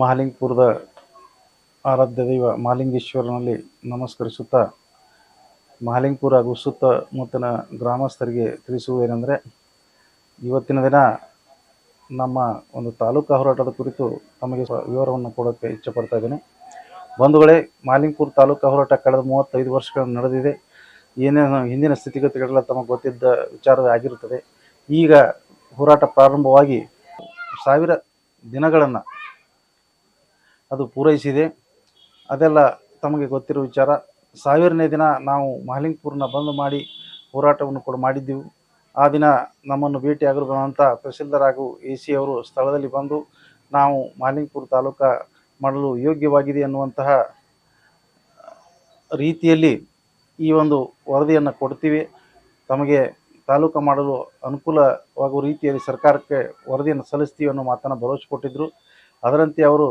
ಮಹಾಲಿಂಗಪುರದ ಆರಾಧ್ಯ ದೈವ ಮಹಾಲಿಂಗೇಶ್ವರನಲ್ಲಿ ನಮಸ್ಕರಿಸುತ್ತಾ ಮಹಾಲಿಂಗಪುರ ಹಾಗೂ ಸುತ್ತಮುತ್ತಲಿನ ಗ್ರಾಮಸ್ಥರಿಗೆ ತಿಳಿಸುವುದೇನೆಂದರೆ, ಇವತ್ತಿನ ದಿನ ನಮ್ಮ ಒಂದು ತಾಲೂಕು ಹೋರಾಟದ ಕುರಿತು ತಮಗೆ ವಿವರವನ್ನು ಕೊಡೋಕ್ಕೆ ಇಚ್ಛೆಪಡ್ತಾ ಇದ್ದೀನಿ. ಬಂಧುಗಳೇ ಮಹಾಲಿಂಗಪುರ ತಾಲೂಕು ಹೋರಾಟ ಕಳೆದ ಮೂವತ್ತೈದು ವರ್ಷಗಳು ನಡೆದಿದೆ. ಏನೇನು ಹಿಂದಿನ ಸ್ಥಿತಿಗತಿಗಳೆಲ್ಲ ತಮಗೆ ಗೊತ್ತಿದ್ದ ವಿಚಾರವೇ ಆಗಿರುತ್ತದೆ. ಈಗ ಹೋರಾಟ ಪ್ರಾರಂಭವಾಗಿ ಸಾವಿರ ದಿನಗಳನ್ನು ಅದು ಪೂರೈಸಿದೆ. ಅದೆಲ್ಲ ತಮಗೆ ಗೊತ್ತಿರೋ ವಿಚಾರ. ಸಾವಿರನೇ ದಿನ ನಾವು ಮಹಾಲಿಂಗಪುರನ ಬಂದ್ ಮಾಡಿ ಹೋರಾಟವನ್ನು ಕೂಡ ಮಾಡಿದ್ದೆವು. ಆ ದಿನ ನಮ್ಮನ್ನು ಭೇಟಿಯಾಗಿರುವಂಥ ತಹಸೀಲ್ದಾರ್ ಹಾಗೂ ಎ ಸಿ ಅವರು ಸ್ಥಳದಲ್ಲಿ ಬಂದು ನಾವು ಮಹಾಲಿಂಗಪುರ ತಾಲೂಕ ಮಾಡಲು ಯೋಗ್ಯವಾಗಿದೆ ಅನ್ನುವಂತಹ ರೀತಿಯಲ್ಲಿ ಈ ಒಂದು ವರದಿಯನ್ನು ಕೊಡ್ತೀವಿ. ತಮಗೆ ತಾಲೂಕು ಮಾಡಲು ಅನುಕೂಲವಾಗುವ ರೀತಿಯಲ್ಲಿ ಸರ್ಕಾರಕ್ಕೆ ವರದಿಯನ್ನು ಸಲ್ಲಿಸ್ತೀವಿ ಅನ್ನೋ ಮಾತನ್ನು ಭರವಸೆ ಕೊಟ್ಟಿದ್ದರು ಅದರಂತೆ ಅವರು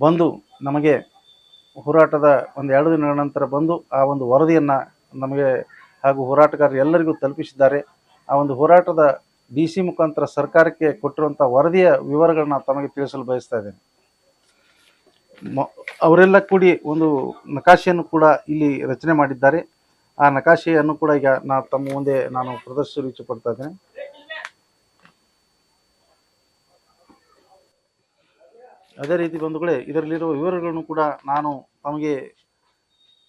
ಬಂದು ನಮಗೆ ಹೋರಾಟದ ಒಂದು ಎರಡು ದಿನಗಳ ನಂತರ ಬಂದು ಆ ಒಂದು ವರದಿಯನ್ನು ನಮಗೆ ಹಾಗೂ ಹೋರಾಟಗಾರರು ಎಲ್ಲರಿಗೂ ತಲುಪಿಸಿದ್ದಾರೆ. ಆ ಒಂದು ಹೋರಾಟದ ಡಿ ಸಿ ಮುಖಾಂತರ ಸರ್ಕಾರಕ್ಕೆ ಕೊಟ್ಟಿರುವಂಥ ವರದಿಯ ವಿವರಗಳನ್ನ ತಮಗೆ ತಿಳಿಸಲು ಬಯಸ್ತಾ ಇದ್ದೇನೆ. ಅವರೆಲ್ಲ ಕೂಡಿ ಒಂದು ನಕಾಶೆಯನ್ನು ಕೂಡ ಇಲ್ಲಿ ರಚನೆ ಮಾಡಿದ್ದಾರೆ. ಆ ನಕಾಶೆಯನ್ನು ಕೂಡ ಈಗ ನಾ ತಮ್ಮ ಮುಂದೆ ನಾನು ಪ್ರದರ್ಶಿಸಲು ಇಚ್ಛೆಪಡ್ತಾ ಇದ್ದೇನೆ. ಅದೇ ರೀತಿ ಬಂಧುಗಳೇ, ಇದರಲ್ಲಿರುವ ವಿವರಗಳನ್ನು ಕೂಡ ನಾನು ತಮಗೆ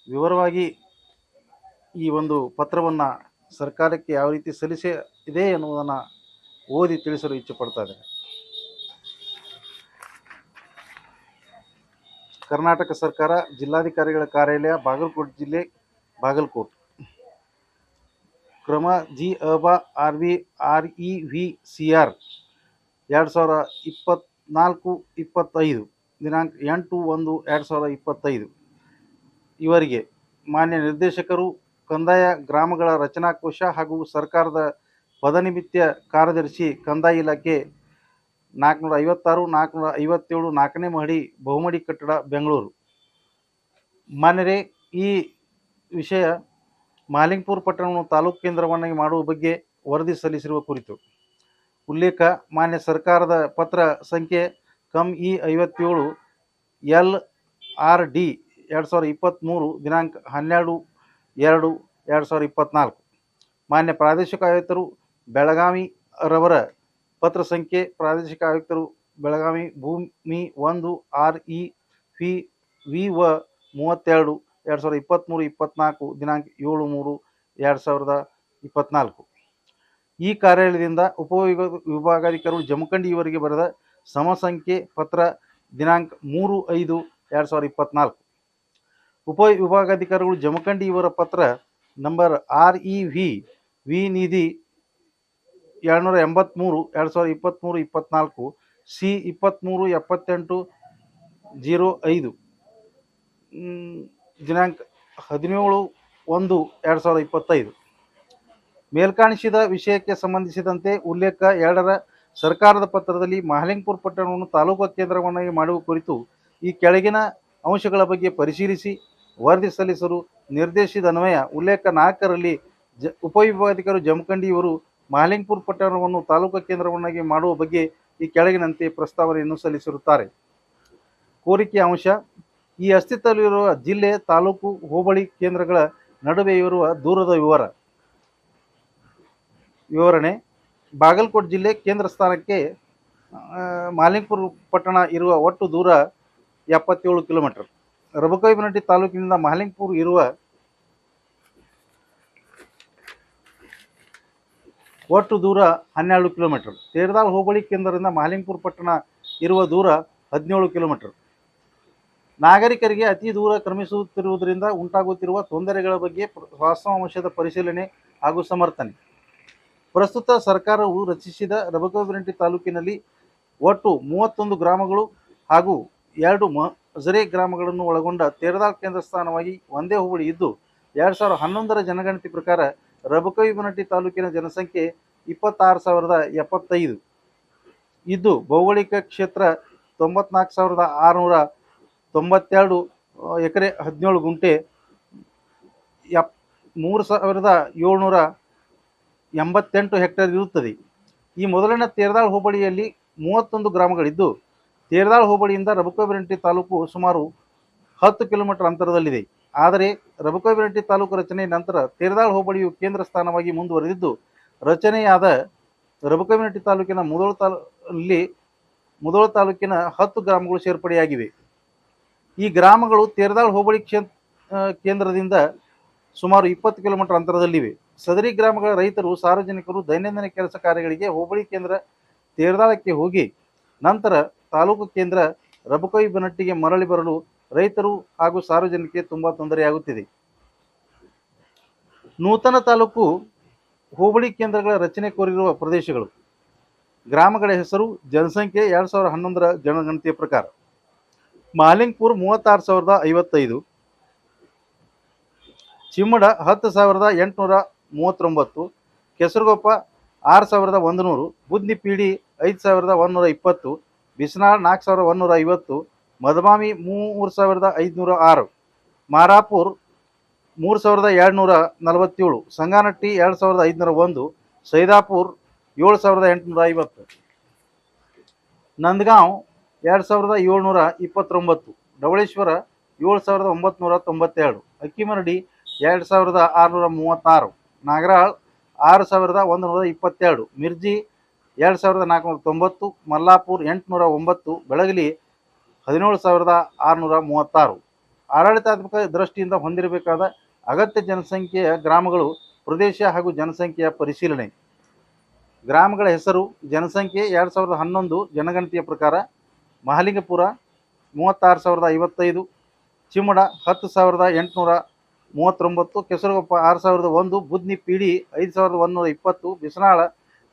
ವಿವರವಾಗಿ ಈ ಒಂದು ಪತ್ರವನ್ನು ಸರ್ಕಾರಕ್ಕೆ ಯಾವ ರೀತಿ ಸಲ್ಲಿಸೇ ಇದೆ ಎನ್ನುವುದನ್ನು ಓದಿ ತಿಳಿಸಲು ಇಚ್ಛೆಪಡ್ತಾ ಇದ್ದೇನೆ. ಕರ್ನಾಟಕ ಸರ್ಕಾರ ಜಿಲ್ಲಾಧಿಕಾರಿಗಳ ಕಾರ್ಯಾಲಯ ಬಾಗಲಕೋಟೆ ಜಿಲ್ಲೆ ಬಾಗಲಕೋಟೆ. ಕ್ರಮ ಜಿ ಅಬ R V R E V C R ಎರಡು ಸಾವಿರ ಇಪ್ಪತ್ತ್ನಾಲ್ಕು ಇಪ್ಪತ್ತೈದು, ದಿನಾಂಕ ಎಂಟು, ಒಂದು, ಎರಡು ಸಾವಿರದ ಇಪ್ಪತ್ತೈದು. ಇವರಿಗೆ ಮಾನ್ಯ ನಿರ್ದೇಶಕರು, ಕಂದಾಯ ಗ್ರಾಮಗಳ ರಚನಾಕೋಶ ಹಾಗೂ ಸರ್ಕಾರದ ಪದನಿಮಿತ್ಯ ಕಾರ್ಯದರ್ಶಿ, ಕಂದಾಯ ಇಲಾಖೆ ನಾಲ್ಕುನೂರ ಐವತ್ತಾರು, ನಾಲ್ಕುನೂರ ಐವತ್ತೇಳು, ನಾಲ್ಕನೇ ಮಹಡಿ, ಬಹುಮಡಿ ಕಟ್ಟಡ, ಬೆಂಗಳೂರು. ಮಾನ್ಯರೇ, ಈ ವಿಷಯ ಮಾಲಿಂಗ್ಪುರ್ ಪಟ್ಟಣವನ್ನು ತಾಲೂಕು ಕೇಂದ್ರವನ್ನಾಗಿ ಮಾಡುವ ಬಗ್ಗೆ ವರದಿ ಸಲ್ಲಿಸಿರುವ ಕುರಿತು. ಉಲ್ಲೇಖ ಮಾನ್ಯ ಸರ್ಕಾರದ ಪತ್ರ ಸಂಖ್ಯೆ ಕಮ್ ಇ ಐವತ್ತೇಳು ಎಲ್ ಆರ್ ಡಿ ಎರಡು ಸಾವಿರದ ಇಪ್ಪತ್ತ್ಮೂರು ದಿನಾಂಕ ಹನ್ನೆರಡು ಎರಡು ಎರಡು ಸಾವಿರದ ಇಪ್ಪತ್ತ್ನಾಲ್ಕು ಮಾನ್ಯ ಪ್ರಾದೇಶಿಕ ಆಯುಕ್ತರು ಬೆಳಗಾವಿ ರವರ ಪತ್ರ ಸಂಖ್ಯೆ ಪ್ರಾದೇಶಿಕ ಆಯುಕ್ತರು ಬೆಳಗಾವಿ ಭೂಮಿ ಒಂದು ಆರ್ ಇ ಪಿ ವಿ ವ ಮೂವತ್ತೆರಡು ಎರಡು ಸಾವಿರದ ಇಪ್ಪತ್ತ್ಮೂರು ಇಪ್ಪತ್ತ್ನಾಲ್ಕು ದಿನಾಂಕ ಏಳು ಮೂರು ಎರಡು ಸಾವಿರದ ಇಪ್ಪತ್ತ್ನಾಲ್ಕು ಈ ಕಾರ್ಯಾಲಯದಿಂದ ಉಪವಿಭ ವಿಭಾಗಾಧಿಕಾರಿಗಳು ಜಮಖಂಡಿ ಇವರಿಗೆ ಬರೆದ ಸಮಸಂಖ್ಯೆ ಪತ್ರ ದಿನಾಂಕ ಮೂರು ಐದು ಎರಡು ಸಾವಿರದ ಇಪ್ಪತ್ನಾಲ್ಕು. ಉಪ ವಿಭಾಗಾಧಿಕಾರಿಗಳು ಜಮಖಂಡಿ ಇವರ ಪತ್ರ number R E V V ನಿಧಿ ಎರಡುನೂರ ಎಂಬತ್ತ್ಮೂರು ಎರಡು ಸಾವಿರದ ಇಪ್ಪತ್ತ್ಮೂರು ಇಪ್ಪತ್ತ್ನಾಲ್ಕು ಸಿ ಇಪ್ಪತ್ತ್ಮೂರು ಎಪ್ಪತ್ತೆಂಟು ಜೀರೋ ಐದು. ದಿನಾಂಕ ಹದಿನೇಳು ಒಂದು ಎರಡು ಸಾವಿರದ ಇಪ್ಪತ್ತೈದು. ಮೇಲ್ಕಾಣಿಸಿದ ವಿಷಯಕ್ಕೆ ಸಂಬಂಧಿಸಿದಂತೆ ಉಲ್ಲೇಖ ಎರಡರ ಸರ್ಕಾರದ ಪತ್ರದಲ್ಲಿ ಮಹಾಲಿಂಗಪುರ ಪಟ್ಟಣವನ್ನು ತಾಲೂಕು ಕೇಂದ್ರವನ್ನಾಗಿ ಮಾಡುವ ಕುರಿತು ಈ ಕೆಳಗಿನ ಅಂಶಗಳ ಬಗ್ಗೆ ಪರಿಶೀಲಿಸಿ ವರದಿ ಸಲ್ಲಿಸಲು ನಿರ್ದೇಶಿಸಿದ ಅನ್ವಯ, ಉಲ್ಲೇಖ ನಾಲ್ಕರಲ್ಲಿ ಜ ಉಪವಿಭಾಗಾಧಿಕಾರಿ ಜಮಖಂಡಿ ಇವರು ಮಹಲಿಂಗ್ಪುರ್ ಪಟ್ಟಣವನ್ನು ತಾಲೂಕು ಕೇಂದ್ರವನ್ನಾಗಿ ಮಾಡುವ ಬಗ್ಗೆ ಈ ಕೆಳಗಿನಂತೆ ಪ್ರಸ್ತಾವನೆಯನ್ನು ಸಲ್ಲಿಸಿರುತ್ತಾರೆ. ಕೋರಿಕೆ ಅಂಶ, ಈ ಅಸ್ತಿತ್ವದಲ್ಲಿರುವ ಜಿಲ್ಲೆ, ತಾಲೂಕು, ಹೋಬಳಿ ಕೇಂದ್ರಗಳ ನಡುವೆ ಇರುವ ದೂರದ ವಿವರ. ವಿವರಣೆ. ಬಾಗಲಕೋಟೆ ಜಿಲ್ಲೆ ಕೇಂದ್ರ ಸ್ಥಾನಕ್ಕೆ ಮಾಲಿಂಗಪುರ ಪಟ್ಟಣ ಇರುವ ಒಟ್ಟು ದೂರ ಎಪ್ಪತ್ತೇಳು ಕಿಲೋಮೀಟರ್. ರಬಕೈಬನಟ್ಟಿ ತಾಲೂಕಿನಿಂದ ಮಾಲಿಂಗಪುರ ಇರುವ ಒಟ್ಟು ದೂರ ಹನ್ನೆರಡು ಕಿಲೋಮೀಟರ್. ತೇರ್ದಾಳ್ ಹೋಬಳಿ ಕೇಂದ್ರದಿಂದ ಮಾಲಿಂಗಪುರ ಪಟ್ಟಣ ಇರುವ ದೂರ ಹದಿನೇಳು ಕಿಲೋಮೀಟರ್. ನಾಗರಿಕರಿಗೆ ಅತಿ ದೂರ ಕ್ರಮಿಸುತ್ತಿರುವುದರಿಂದ ಉಂಟಾಗುತ್ತಿರುವ ತೊಂದರೆಗಳ ಬಗ್ಗೆ ವಾಸ್ತವಾಂಶದ ಪರಿಶೀಲನೆ ಹಾಗೂ ಸಮರ್ಥನೆ. ಪ್ರಸ್ತುತ ಸರ್ಕಾರವು ರಚಿಸಿದ ರಬಕೋಬಿರಂಟಿ ತಾಲೂಕಿನಲ್ಲಿ ಒಟ್ಟು ಮೂವತ್ತೊಂದು ಗ್ರಾಮಗಳು ಹಾಗೂ ಎರಡು ಮಜರೆ ಗ್ರಾಮಗಳನ್ನು ಒಳಗೊಂಡ ತೇರದಾಳ್ ಕೇಂದ್ರ ಸ್ಥಾನವಾಗಿ ಒಂದೇ ಹೋಬಳಿ ಇದ್ದು, ಎರಡು ಸಾವಿರದ ಹನ್ನೊಂದರ ಜನಗಣತಿ ಪ್ರಕಾರ ರಬಕವಿಬನಟ್ಟಿ ತಾಲೂಕಿನ ಜನಸಂಖ್ಯೆ ಇಪ್ಪತ್ತಾರು ಸಾವಿರದ ಎಪ್ಪತ್ತೈದು. ಇದ್ದು, ಭೌಗೋಳಿಕ ಕ್ಷೇತ್ರ ತೊಂಬತ್ನಾಲ್ಕು ಸಾವಿರದ ಆರುನೂರ ತೊಂಬತ್ತೆರಡು, ಎಕರೆ ಹದಿನೇಳು ಗುಂಟೆ, ಎಪ್ ಮೂರು ಸಾವಿರದ ಏಳ್ನೂರ ಎಂಬತ್ತೆಂಟು ಹೆಕ್ಟೇರ್ ಇರುತ್ತದೆ. ಈ ಮೊದಲಿನ ತೇರದಾಳ್ ಹೋಬಳಿಯಲ್ಲಿ ಮೂವತ್ತೊಂದು ಗ್ರಾಮಗಳಿದ್ದು, ತೇರದಾಳ್ ಹೋಬಳಿಯಿಂದ ರಬಕವಿರಂಟಿ ತಾಲೂಕು ಸುಮಾರು ಹತ್ತು ಕಿಲೋಮೀಟರ್ ಅಂತರದಲ್ಲಿದೆ. ಆದರೆ ರಬಕವಿರಂಟಿ ತಾಲೂಕು ರಚನೆ ನಂತರ ತೇರದಾಳ್ ಹೋಬಳಿಯು ಕೇಂದ್ರ ಸ್ಥಾನವಾಗಿ ಮುಂದುವರೆದಿದ್ದು, ರಚನೆಯಾದ ರಬಕವಿರಂಟಿ ತಾಲೂಕಿನ ಮೊದಲು ತಾಲೂಕಲ್ಲಿ ಮೊದಲು ತಾಲೂಕಿನ ಹತ್ತು ಗ್ರಾಮಗಳು ಸೇರ್ಪಡೆಯಾಗಿವೆ. ಈ ಗ್ರಾಮಗಳು ತೇರದಾಳ್ ಹೋಬಳಿ ಕ್ಷೇತ್ರ ಕೇಂದ್ರದಿಂದ ಸುಮಾರು ಇಪ್ಪತ್ತು ಕಿಲೋಮೀಟರ್ ಅಂತರದಲ್ಲಿವೆ. ಸದರಿ ಗ್ರಾಮಗಳ ರೈತರು, ಸಾರ್ವಜನಿಕರು ದೈನಂದಿನ ಕೆಲಸ ಕಾರ್ಯಗಳಿಗೆ ಹೋಬಳಿ ಕೇಂದ್ರ ತೇರ್ದಾಳಕ್ಕೆ ಹೋಗಿ, ನಂತರ ತಾಲೂಕು ಕೇಂದ್ರ ರಬಕೈ ಬನಟ್ಟಿಗೆ ಮರಳಿ ಬರಲು ರೈತರು ಹಾಗೂ ಸಾರ್ವಜನಿಕರಿಗೆ ತುಂಬಾ ತೊಂದರೆಯಾಗುತ್ತಿದೆ. ನೂತನ ತಾಲೂಕು ಹೋಬಳಿ ಕೇಂದ್ರಗಳ ರಚನೆ ಕೋರಿರುವ ಪ್ರದೇಶಗಳು. ಗ್ರಾಮಗಳ ಹೆಸರು ಜನಸಂಖ್ಯೆ ಎರಡು ಸಾವಿರದ ಹನ್ನೊಂದರ ಜನಗಣತಿಯ ಪ್ರಕಾರ. ಮಾಲಿಂಗ್ಪುರ್ ಮೂವತ್ತಾರು ಸಾವಿರದ ಐವತ್ತೈದು. ಚಿಮ್ಮಡ ಹತ್ತು ಸಾವಿರದ ಎಂಟುನೂರ ಮೂವತ್ತೊಂಬತ್ತು, ಕೆಸರುಗೊಪ್ಪ ಆರು ಸಾವಿರದ ಒಂದು ನೂರು ಬುದ್ನಿಪೀಡಿ ಐದು ಸಾವಿರದ ಒಂದುನೂರ ಇಪ್ಪತ್ತು, ಬಿಸ್ನಾಳ್ ನಾಲ್ಕು ಸಾವಿರದ ಒಂದುನೂರ ಐವತ್ತು ಮದಮಾಮಿ ಮೂರು ಸಾವಿರದ ಐದುನೂರ ಆರು, ಮಾರಾಪುರ್ ಮೂರು ಸಾವಿರದ ಎರಡುನೂರ ನಲವತ್ತೇಳು, ಸಂಗಾನಟ್ಟಿ ಎರಡು ಸಾವಿರದ ಐದುನೂರ ಒಂದು, ಸೈದಾಪುರ್ ಏಳು ಸಾವಿರದ ಎಂಟುನೂರ ಐವತ್ತು. ನಂದಗಾಂವ್ ಎರಡು ಸಾವಿರದ ಏಳ್ನೂರ ಇಪ್ಪತ್ತೊಂಬತ್ತು ಡವಳೇಶ್ವರ ಏಳು ಸಾವಿರದ ಒಂಬತ್ತು ತೊಂಬತ್ತೆರಡು ಅಕ್ಕಿಮರಡಿ ಎರಡು ಸಾವಿರದ ಆರುನೂರ ಮೂವತ್ತಾರು. ನಾಗರಾಳ್ ಆರು ಸಾವಿರದ ಒಂದು ನೂರ ಇಪ್ಪತ್ತೆರಡು, ಮಿರ್ಜಿ ಎರಡು ಸಾವಿರದ ನಾಲ್ಕುನೂರ ತೊಂಬತ್ತು, ಮಲ್ಲಾಪುರ್ ಎಂಟುನೂರ ಒಂಬತ್ತು, ಬೆಳಗಲಿ ಹದಿನೇಳು ಸಾವಿರದ ಆರುನೂರ ಮೂವತ್ತಾರು. ಆಡಳಿತಾತ್ಮಕ ದೃಷ್ಟಿಯಿಂದ ಹೊಂದಿರಬೇಕಾದ ಅಗತ್ಯ ಜನಸಂಖ್ಯೆಯ ಗ್ರಾಮಗಳು ಪ್ರದೇಶ ಹಾಗೂ ಜನಸಂಖ್ಯೆಯ ಪರಿಶೀಲನೆ. ಗ್ರಾಮಗಳ ಹೆಸರು, ಜನಸಂಖ್ಯೆ ಎರಡು ಸಾವಿರದ ಹನ್ನೊಂದು ಜನಗಣತಿಯ ಪ್ರಕಾರ ಮಹಾಲಿಂಗಪುರ ಮೂವತ್ತಾರು ಸಾವಿರದ ಐವತ್ತೈದು, ಚಿಮ್ಮಡ ಹತ್ತು ಸಾವಿರದ ಎಂಟುನೂರ ಮೂವತ್ತೊಂಬತ್ತು, ಕೆಸರುಗೊಪ್ಪ ಆರು ಸಾವಿರದ ಒಂದು, ಬುದ್ನಿ ಪೀಡಿ ಐದು ಸಾವಿರದ ಒಂದುನೂರ ಇಪ್ಪತ್ತು, ಬಿಸನಾಳ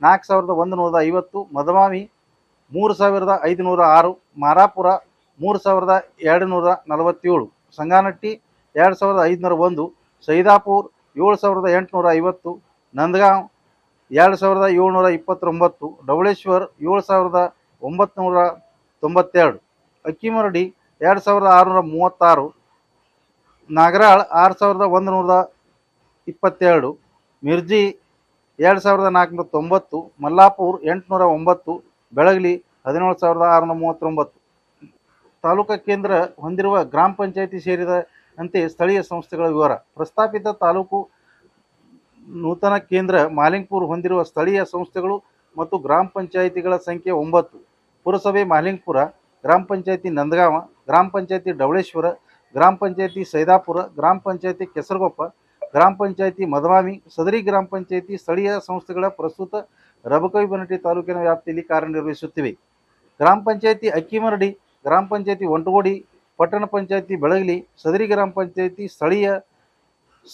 ನಾಲ್ಕು ಸಾವಿರದ ಒಂದು ನೂರ ಐವತ್ತು ಮದಮಾಮಿ ಮೂರು ಸಾವಿರದ ಐದುನೂರ ಆರು, ಮಾರಾಪುರ ಮೂರು ಸಾವಿರದ ಎರಡು ನೂರ ನಲವತ್ತೇಳು, ಸಂಗಾನಟ್ಟಿ ಎರಡು ಸಾವಿರದ ಐದುನೂರ ಒಂದು, ಸೈದಾಪುರ್ ಏಳು ಸಾವಿರದ ಎಂಟುನೂರ ಐವತ್ತು, ನಂದಗಾಂವ್ ಎರಡು ಸಾವಿರದ ಏಳ್ನೂರ ಇಪ್ಪತ್ತೊಂಬತ್ತು ಡೌಳೇಶ್ವರ್ ಏಳು ಸಾವಿರದ ಒಂಬತ್ತು ತೊಂಬತ್ತೆರಡು ಅಕ್ಕಿಮರಡಿ ಎರಡು ಸಾವಿರದ ಆರುನೂರ ಮೂವತ್ತಾರು ನಾಗರಾಳ್ ಆರು ಸಾವಿರದ ಒಂದು ನೂರ ಇಪ್ಪತ್ತೆರಡು, ಮಿರ್ಜಿ ಎರಡು ಸಾವಿರದ ನಾಲ್ಕುನೂರ ತೊಂಬತ್ತು, ಮಲ್ಲಾಪುರ್ ಎಂಟುನೂರ ಒಂಬತ್ತು, ಬೆಳಗಲಿ ಹದಿನೇಳು ಸಾವಿರದ ಆರುನೂರ ಮೂವತ್ತೊಂಬತ್ತು. ತಾಲೂಕಾ ಕೇಂದ್ರ ಹೊಂದಿರುವ ಗ್ರಾಮ ಪಂಚಾಯಿತಿ ಸೇರಿದಂತೆ ಸ್ಥಳೀಯ ಸಂಸ್ಥೆಗಳ ವಿವರ. ಪ್ರಸ್ತಾಪಿತ ತಾಲೂಕು ನೂತನ ಕೇಂದ್ರ ಮಾಲಿಂಗ್ಪುರ್ ಹೊಂದಿರುವ ಸ್ಥಳೀಯ ಸಂಸ್ಥೆಗಳು ಮತ್ತು ಗ್ರಾಮ ಪಂಚಾಯಿತಿಗಳ ಸಂಖ್ಯೆ ಒಂಬತ್ತು. ಪುರಸಭೆ ಮಾಲಿಂಗ್ಪುರ, ಗ್ರಾಮ ಪಂಚಾಯಿತಿ ನಂದಗಾಂವ, ಗ್ರಾಮ ಪಂಚಾಯಿತಿ ಢವಳೇಶ್ವರ ಗ್ರಾಮ ಪಂಚಾಯತಿ ಸೈದಾಪುರ, ಗ್ರಾಮ ಪಂಚಾಯತಿ ಕೆಸರಗೊಪ್ಪ ಗ್ರಾಮ ಪಂಚಾಯತಿ ಮದವಾಮಿ, ಸದರಿ ಗ್ರಾಮ ಪಂಚಾಯತಿ ಸ್ಥಳೀಯ ಸಂಸ್ಥೆಗಳ ಪ್ರಸ್ತುತ ರಬಕವಿ ಬನಟಿ ತಾಲೂಕಿನ ವ್ಯಾಪ್ತಿಯಲ್ಲಿ ಕಾರ್ಯನಿರ್ವಹಿಸುತ್ತಿವೆ. ಗ್ರಾಮ ಪಂಚಾಯತಿ ಅಕ್ಕಿಮರಡಿ, ಗ್ರಾಮ ಪಂಚಾಯತಿ ಒಂಟಗೋಡಿ, ಪಟ್ಟಣ ಪಂಚಾಯಿತಿ ಬೆಳಗಲಿ, ಸದರಿ ಗ್ರಾಮ ಪಂಚಾಯತಿ ಸ್ಥಳೀಯ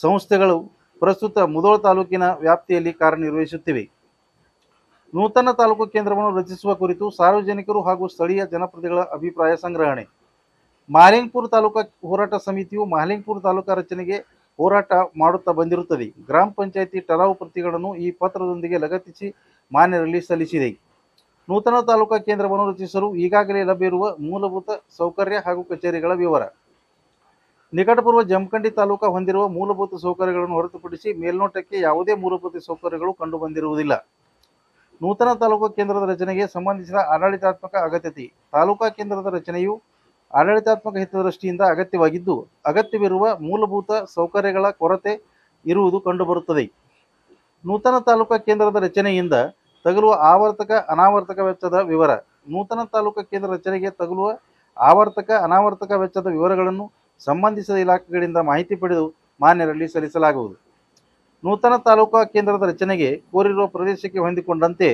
ಸಂಸ್ಥೆಗಳು ಪ್ರಸ್ತುತ ಮುದೋಳ ತಾಲೂಕಿನ ವ್ಯಾಪ್ತಿಯಲ್ಲಿ ಕಾರ್ಯನಿರ್ವಹಿಸುತ್ತಿವೆ. ನೂತನ ತಾಲೂಕು ಕೇಂದ್ರವನ್ನು ರಚಿಸುವ ಕುರಿತು ಸಾರ್ವಜನಿಕರು ಹಾಗೂ ಸ್ಥಳೀಯ ಜನಪ್ರತಿನಿಧಿಗಳ ಅಭಿಪ್ರಾಯ ಸಂಗ್ರಹಣೆ. ಮಾಲಿಂಗ್ಪುರ ತಾಲೂಕಾ ಹೋರಾಟ ಸಮಿತಿಯು ಮಾಲಿಂಗ್ಪುರ ತಾಲೂಕಾ ರಚನೆಗೆ ಹೋರಾಟ ಮಾಡುತ್ತಾ ಬಂದಿರುತ್ತದೆ. ಗ್ರಾಮ ಪಂಚಾಯಿತಿ ಟರಾವು ಪ್ರತಿಗಳನ್ನು ಈ ಪತ್ರದೊಂದಿಗೆ ಲಗತ್ತಿಸಿ ಮಾನ್ಯರಲ್ಲಿ ಸಲ್ಲಿಸಿದೆ. ನೂತನ ತಾಲೂಕಾ ಕೇಂದ್ರವನ್ನು ರಚಿಸಲು ಈಗಾಗಲೇ ಲಭ್ಯವಿರುವ ಮೂಲಭೂತ ಸೌಕರ್ಯ ಹಾಗೂ ಕಚೇರಿಗಳ ವಿವರ. ನಿಕಟಪೂರ್ವ ಜಮಖಂಡಿ ತಾಲೂಕಾ ಹೊಂದಿರುವ ಮೂಲಭೂತ ಸೌಕರ್ಯಗಳನ್ನು ಹೊರತುಪಡಿಸಿ ಮೇಲ್ನೋಟಕ್ಕೆ ಯಾವುದೇ ಮೂಲಭೂತ ಸೌಕರ್ಯಗಳು ಕಂಡುಬಂದಿರುವುದಿಲ್ಲ. ನೂತನ ತಾಲೂಕಾ ಕೇಂದ್ರದ ರಚನೆಗೆ ಸಂಬಂಧಿಸಿದ ಆಡಳಿತಾತ್ಮಕ ಅಗತ್ಯತೆ. ತಾಲೂಕಾ ಕೇಂದ್ರದ ರಚನೆಯು ಆಡಳಿತಾತ್ಮಕ ಹಿತದೃಷ್ಟಿಯಿಂದ ಅಗತ್ಯವಾಗಿದ್ದು, ಅಗತ್ಯವಿರುವ ಮೂಲಭೂತ ಸೌಕರ್ಯಗಳ ಕೊರತೆ ಇರುವುದು ಕಂಡುಬರುತ್ತದೆ. ನೂತನ ತಾಲೂಕಾ ಕೇಂದ್ರದ ರಚನೆಯಿಂದ ತಗುಲುವ ಆವರ್ತಕ ಅನಾವರ್ತಕ ವೆಚ್ಚದ ವಿವರ, ನೂತನ ತಾಲೂಕಾ ಕೇಂದ್ರ ರಚನೆಗೆ ತಗುಲುವ ಆವರ್ತಕ ಅನಾವರ್ತಕ ವೆಚ್ಚದ ವಿವರಗಳನ್ನು ಸಂಬಂಧಿಸಿದ ಇಲಾಖೆಗಳಿಂದ ಮಾಹಿತಿ ಪಡೆದು ಮಾನ್ಯರಲ್ಲಿ ಸಲ್ಲಿಸಲಾಗುವುದು. ನೂತನ ತಾಲೂಕಾ ಕೇಂದ್ರದ ರಚನೆಗೆ ಕೋರಿರುವ ಪ್ರದೇಶಕ್ಕೆ ಹೊಂದಿಕೊಂಡಂತೆ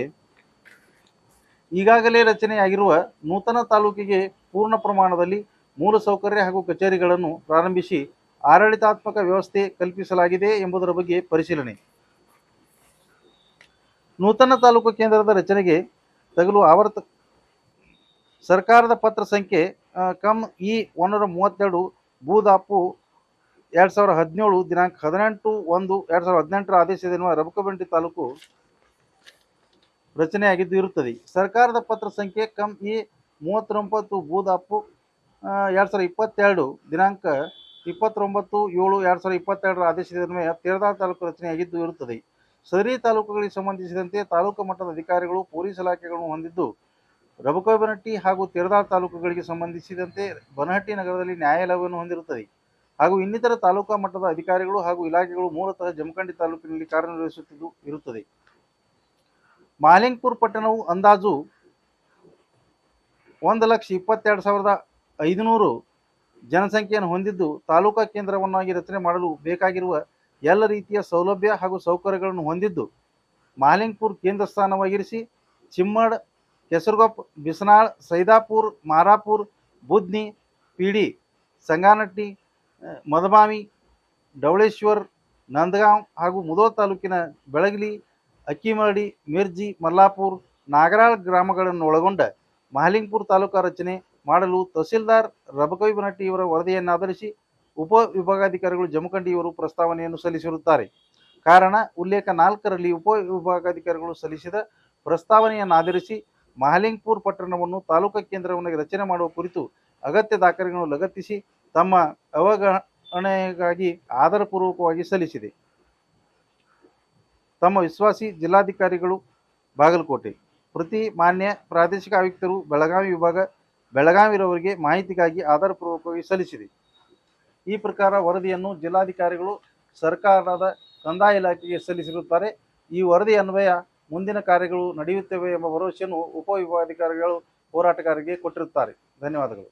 ಈಗಾಗಲೇ ರಚನೆಯಾಗಿರುವ ನೂತನ ತಾಲೂಕಿಗೆ ಪೂರ್ಣ ಪ್ರಮಾಣದಲ್ಲಿ ಮೂಲಸೌಕರ್ಯ ಹಾಗೂ ಕಚೇರಿಗಳನ್ನು ಪ್ರಾರಂಭಿಸಿ ಆಡಳಿತಾತ್ಮಕ ವ್ಯವಸ್ಥೆ ಕಲ್ಪಿಸಲಾಗಿದೆ ಎಂಬುದರ ಬಗ್ಗೆ ಪರಿಶೀಲನೆ. ನೂತನ ತಾಲೂಕು ಕೇಂದ್ರದ ರಚನೆಗೆ ತಗಲು ಆವರ್ತ ಸರ್ಕಾರದ ಪತ್ರ ಸಂಖ್ಯೆ ಕಮ್ ಇ ಒಂದೂರ ಮೂವತ್ತೆರಡು ಬೂದಾಪು ಎರಡು ಸಾವಿರದ ಹದಿನೇಳು ದಿನಾಂಕ ಹದಿನೆಂಟು ಒಂದು ಎರಡು ಸಾವಿರದ ಹದಿನೆಂಟರ ಆದೇಶದನ್ವಯ ರಬಕಬಂಡಿ ತಾಲೂಕು ರಚನೆಯಾಗಿದ್ದು ಇರುತ್ತದೆ. ಸರ್ಕಾರದ ಪತ್ರ ಸಂಖ್ಯೆ ಕಮ್ ಇ ಮೂವತ್ತೊಂಬತ್ತು ಬೂದಾಪು ಆ, ಎರಡು ಸಾವಿರದ ಇಪ್ಪತ್ತೆರಡು ದಿನಾಂಕ ಇಪ್ಪತ್ತೊಂಬತ್ತು ಏಳು ಎರಡು ಸಾವಿರದ ಇಪ್ಪತ್ತೆರಡರ ಆದೇಶದನ್ವಯ ತೇರದಾಳ ತಾಲೂಕು ರಚನೆಯಾಗಿದ್ದು ಇರುತ್ತದೆ. ಸದರಿ ತಾಲೂಕುಗಳಿಗೆ ಸಂಬಂಧಿಸಿದಂತೆ ತಾಲೂಕು ಮಟ್ಟದ ಅಧಿಕಾರಿಗಳು ಪೊಲೀಸ್ ಇಲಾಖೆಗಳನ್ನು ಹೊಂದಿದ್ದು ರಬಕೋಬನಹಟ್ಟಿ ಹಾಗೂ ತೇರದಾಳ ತಾಲೂಕುಗಳಿಗೆ ಸಂಬಂಧಿಸಿದಂತೆ ಬನಹಟ್ಟಿ ನಗರದಲ್ಲಿ ನ್ಯಾಯಾಲಯವನ್ನು ಹೊಂದಿರುತ್ತದೆ. ಹಾಗೂ ಇನ್ನಿತರ ತಾಲೂಕಾ ಮಟ್ಟದ ಅಧಿಕಾರಿಗಳು ಹಾಗೂ ಇಲಾಖೆಗಳು ಮೂಲತಃ ಜಮಖಂಡಿ ತಾಲೂಕಿನಲ್ಲಿ ಕಾರ್ಯನಿರ್ವಹಿಸುತ್ತಿದ್ದು ಇರುತ್ತದೆ. ಮಾಲಿಂಗ್ಪುರ್ ಪಟ್ಟಣವು ಅಂದಾಜು ಒಂದು ಲಕ್ಷ ಇಪ್ಪತ್ತೆರಡು ಸಾವಿರದ ಐದುನೂರು ಜನಸಂಖ್ಯೆಯನ್ನು ಹೊಂದಿದ್ದು ತಾಲೂಕಾ ಕೇಂದ್ರವನ್ನಾಗಿ ರಚನೆ ಮಾಡಲು ಬೇಕಾಗಿರುವ ಎಲ್ಲ ರೀತಿಯ ಸೌಲಭ್ಯ ಹಾಗೂ ಸೌಕರ್ಯಗಳನ್ನು ಹೊಂದಿದ್ದು ಮಾಲಿಂಗ್ಪುರ್ ಕೇಂದ್ರ ಸ್ಥಾನವಾಗಿರಿಸಿ ಚಿಮ್ಮಡ್, ಕೆಸರುಗೊಪ್ಪ, ಬಿಸನಾಳ್, ಸೈದಾಪುರ್, ಮಾರಾಪುರ್, ಬುದ್ನಿ, ಪಿಡಿ, ಸಂಗಾನಟ್ಟಿ ಮದಬಾಮಿ ಡವಳೇಶ್ವರ್ ನಂದಗಾಂವ್ ಹಾಗೂ ಮುದೋಳ ತಾಲೂಕಿನ ಬೆಳಗಲಿ ಅಕ್ಕಿಮರಡಿ, ಮಿರ್ಜಿ, ಮಲ್ಲಾಪುರ್, ನಾಗರಾಳ್ ಗ್ರಾಮಗಳನ್ನು ಒಳಗೊಂಡ ಮಹಲಿಂಗ್ಪುರ್ ತಾಲೂಕಾ ರಚನೆ ಮಾಡಲು ತಹಸೀಲ್ದಾರ್ ರಬಕವಿ ಬನಟ್ಟಿ ಇವರ ವರದಿಯನ್ನಾಧರಿಸಿ ಉಪ ವಿಭಾಗಾಧಿಕಾರಿಗಳು ಜಮಖಂಡಿ ಇವರು ಪ್ರಸ್ತಾವನೆಯನ್ನು ಸಲ್ಲಿಸಿರುತ್ತಾರೆ. ಕಾರಣ, ಉಲ್ಲೇಖ ನಾಲ್ಕರಲ್ಲಿ ಉಪ ವಿಭಾಗಾಧಿಕಾರಿಗಳು ಸಲ್ಲಿಸಿದ ಪ್ರಸ್ತಾವನೆಯನ್ನು ಆಧರಿಸಿ ಮಹಾಲಿಂಗ್ಪುರ್ ಪಟ್ಟಣವನ್ನು ತಾಲೂಕಾ ಕೇಂದ್ರವನ್ನಾಗಿ ರಚನೆ ಮಾಡುವ ಕುರಿತು ಅಗತ್ಯ ದಾಖಲೆಗಳನ್ನು ಲಗತ್ತಿಸಿ ತಮ್ಮ ಅವಗಣನೆಗಾಗಿ ಆಧಾರಪೂರ್ವಕವಾಗಿ ಸಲ್ಲಿಸಿದೆ. ತಮ್ಮ ವಿಶ್ವಾಸಿ ಜಿಲ್ಲಾಧಿಕಾರಿಗಳು ಬಾಗಲಕೋಟೆ. ಪ್ರತಿ ಮಾನ್ಯ ಪ್ರಾದೇಶಿಕ ಆಯುಕ್ತರು ಬೆಳಗಾವಿ ವಿಭಾಗ ಬೆಳಗಾವಿರವರಿಗೆ ಮಾಹಿತಿಗಾಗಿ ಆಧಾರಪೂರ್ವಕವಾಗಿ ಸಲ್ಲಿಸಿದೆ. ಈ ಪ್ರಕಾರ ವರದಿಯನ್ನು ಜಿಲ್ಲಾಧಿಕಾರಿಗಳು ಸರ್ಕಾರದ ಕಂದಾಯ ಇಲಾಖೆಗೆ ಸಲ್ಲಿಸಿರುತ್ತಾರೆ. ಈ ವರದಿ ಅನ್ವಯ ಮುಂದಿನ ಕಾರ್ಯಗಳು ನಡೆಯುತ್ತವೆ ಎಂಬ ಭರವಸೆಯನ್ನು ಉಪವಿಭಾಗಾಧಿಕಾರಿಗಳು ಹೋರಾಟಗಾರರಿಗೆ ಕೊಟ್ಟಿರುತ್ತಾರೆ. ಧನ್ಯವಾದಗಳು.